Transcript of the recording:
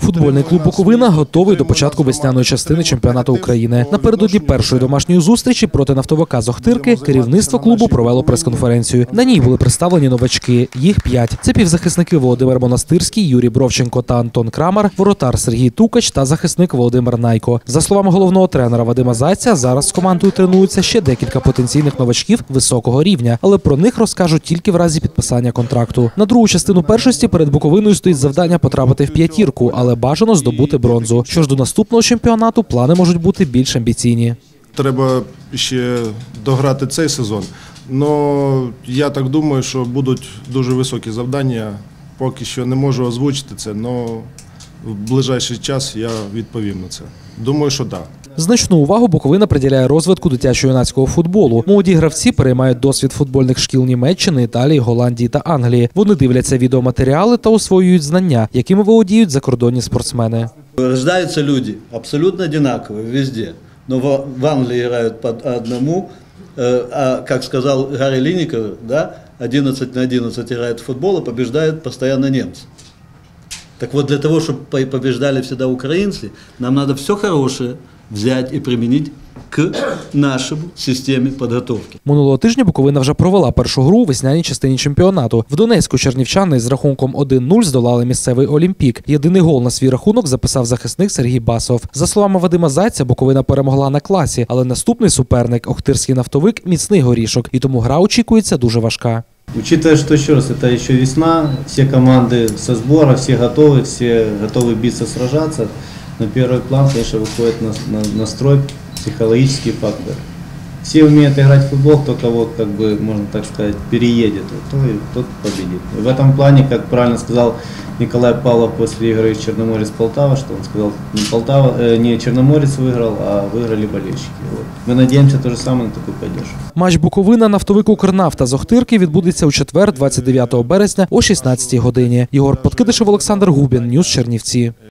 Футбольний клуб Буковина готовий до початку весняної частини чемпіонату України. Напередодні першої домашньої зустрічі проти нафтовика з керівництво клубу провело прес-конференцію. На ній були представлені новачки. Їх п'ять. Це півзахисники Володимир Монастирський, Юрій Бровченко та Антон Крамар, воротар Сергій Тукач та захисник Володимир Найко. За словами головного тренера Вадима Зайця, зараз з командою тренуються ще декілька потенційних новачків високого рівня, але про них розкажуть тільки в разі підписання контракту. На другу частину першості перед Буковиною стоїть завдання потрапити в п'ятірку, але бажано здобути бронзу. Що ж до наступного чемпіонату, плани можуть бути більш амбіційні. Треба ще дограти цей сезон. Ну я так думаю, що будуть дуже високі завдання. Поки що не можу озвучити це, але в ближайший час я відповім на це. Думаю, що так. Да. Значну увагу Буковина приділяє розвитку дитячо-юнацького футболу. Молоді гравці переймають досвід футбольних шкіл Німеччини, Італії, Голландії та Англії. Вони дивляться відеоматеріали та освоюють знання, якими володіють закордонні спортсмени. Рождаются люди абсолютно одинаковые везде. Но в, в Англии играют по одному, э, а, как сказал Гарри Линников, да, 11 на 11 играет в футбол и побеждают постоянно немцы. Так вот, для того, чтобы по- побеждали всегда украинцы, нам надо все хорошее взять и применить к нашему системе подготовки. Минулого тижня Буковина вже провела першу гру у весняній частині чемпіонату. В Донецьку чернівчани з рахунком 1-0 здолали місцевий Олімпік. Єдиний гол на свій рахунок записав захисник Сергій Басов. За словами Вадима Зайця, Буковина перемогла на класі, але наступний суперник Охтирський нафтовик міцний горішок, і тому гра очікується дуже важка. Учитывая, что еще раз, это еще весна, все команды со сбора, все готовы, все готовы биться, сражаться. На первый план, конечно, выходит на- на- настрой, психологический фактор. Все умеют играть в футбол, кто кого, как бы, можно так сказать, переедет, то и тот победит. И в этом плане, как правильно сказал Николай Павлов после игры Черноморец Полтава, что он сказал, не Полтава, э, не Черноморец выиграл, а выиграли болельщики. Вот. Мы надеемся то же самое на такую поддержку. Матч Буковина нафтовик Укрнафта з Охтирки відбудеться у четвер, 29 березня о 16 годині. Єгор Подкидишев, Олександр Губін, Ньюс Чернівці.